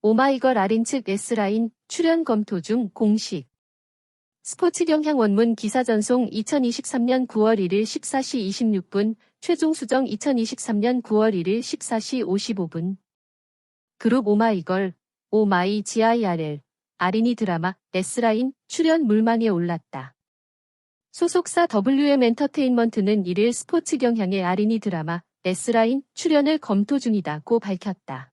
오마이걸 아린 측 S라인 출연 검토 중 공식. 스포츠 경향 원문 기사 전송 2023년 9월 1일 14시 26분, 최종 수정 2023년 9월 1일 14시 55분. 그룹 오마이걸, 오마이 GIRL, 아린이 드라마, S라인 출연 물망에 올랐다. 소속사 WM 엔터테인먼트는 1일 스포츠 경향의 아린이 드라마, S라인 출연을 검토 중이다고 밝혔다.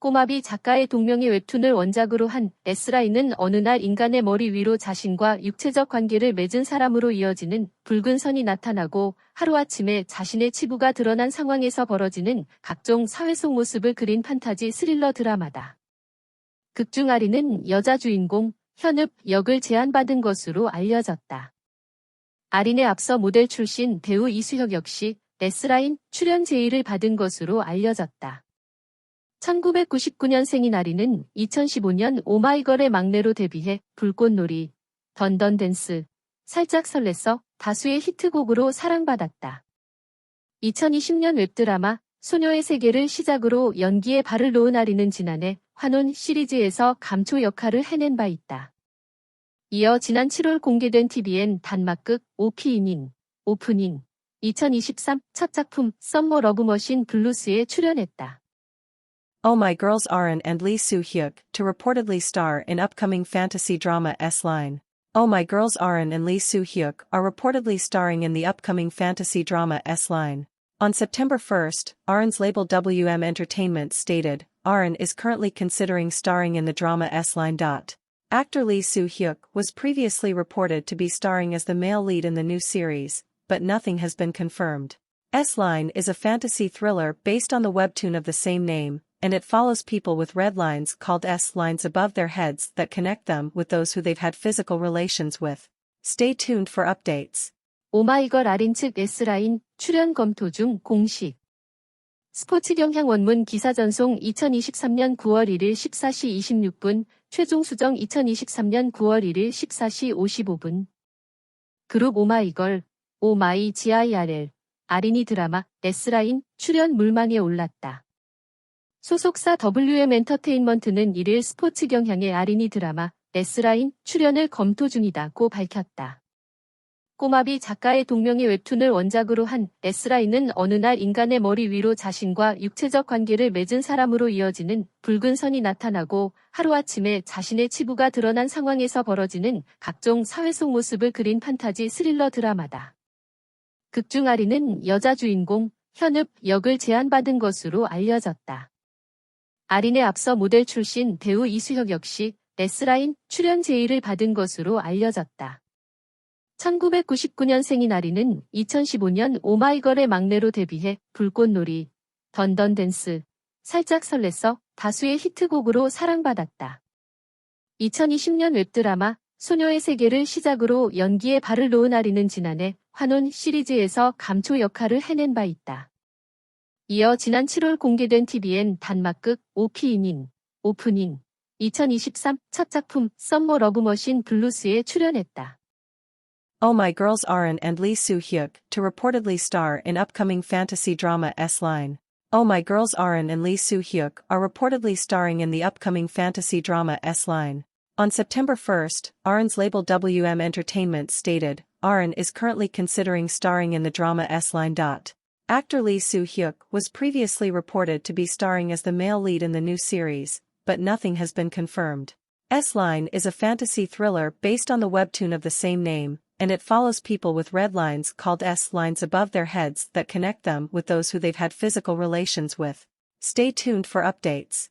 꼬마비 작가의 동명의 웹툰을 원작으로 한 S라인은 어느 날 인간의 머리 위로 자신과 육체적 관계를 맺은 사람으로 이어지는 붉은 선이 나타나고 하루아침에 자신의 치부가 드러난 상황에서 벌어지는 각종 사회 속 모습을 그린 판타지 스릴러 드라마다. 극중 아리는 여자 주인공 현읍 역을 제안받은 것으로 알려졌다. 아린에 앞서 모델 출신 배우 이수혁 역시 S라인 출연 제의를 받은 것으로 알려졌다. 1999년생인 아리는 2015년 오마이걸의 막내로 데뷔해 불꽃놀이, 던던댄스, 살짝 설렜어 다수의 히트곡으로 사랑받았다. 2020년 웹드라마 소녀의 세계를 시작으로 연기에 발을 놓은 아리는 지난해 환혼 시리즈에서 감초 역할을 해낸 바 있다. 이어 지난 7월 공개된 TVN 단막극 오피이닝, 오프닝, 2023 첫 작품 썸머 러브머신 블루스에 출연했다. Oh My Girls Arin and Lee Soo Hyuk to reportedly star in upcoming fantasy drama S-Line. Oh My Girls Arin and Lee Soo Hyuk are reportedly starring in the upcoming fantasy drama S-Line. On September 1st, Arin's label WM Entertainment stated, Arin is currently considering starring in the drama S-Line. Actor Lee Soo Hyuk was previously reported to be starring as the male lead in the new series, but nothing has been confirmed. S-Line is a fantasy thriller based on the webtoon of the same name, and it follows people with red lines called S lines above their heads that connect them with those who they've had physical relations with. Stay tuned for updates. 오마이걸 아린 측 S라인 출연 검토 중 공식. 스포츠 경향 원문 기사 전송 2023년 9월 1일 14시 26분, 최종 수정 2023년 9월 1일 14시 55분. 그룹 오마이걸, 오마이 GIRL, 아린이 드라마, S라인 출연 물망에 올랐다. 소속사 WM 엔터테인먼트는 1일 스포츠 경향의 아린이 드라마 S라인 출연을 검토 중이다고 밝혔다. 꼬마비 작가의 동명의 웹툰을 원작으로 한 S라인은 어느 날 인간의 머리 위로 자신과 육체적 관계를 맺은 사람으로 이어지는 붉은 선이 나타나고 하루아침에 자신의 치부가 드러난 상황에서 벌어지는 각종 사회 속 모습을 그린 판타지 스릴러 드라마다. 극중 아리는 여자 주인공 현읍 역을 제안받은 것으로 알려졌다. 아린에 앞서 모델 출신 배우 이수혁 역시 S라인 출연 제의를 받은 것으로 알려졌다. 1999년생인 아린은 2015년 오마이걸의 막내로 데뷔해 불꽃놀이, 던던댄스, 살짝 설렜어 다수의 히트곡으로 사랑받았다. 2020년 웹드라마 소녀의 세계를 시작으로 연기에 발을 놓은 아린은 지난해 환혼 시리즈에서 감초 역할을 해낸 바 있다. 이어 지난 7월 공개된 TVN 단막극 오피이닝, 오프닝, 2023 첫 작품 썸머 러브머신 블루스에 출연했다. Oh My Girls Arin and Lee Soo Hyuk to reportedly star in upcoming fantasy drama S-Line. Oh My Girls Arin and Lee Soo Hyuk are reportedly starring in the upcoming fantasy drama S-Line. On September 1st, Arin's label WM Entertainment stated, Arin is currently considering starring in the drama S-Line. Actor Lee Soo Hyuk was previously reported to be starring as the male lead in the new series, but nothing has been confirmed. S-Line is a fantasy thriller based on the webtoon of the same name, and it follows people with red lines called S lines above their heads that connect them with those who they've had physical relations with. Stay tuned for updates.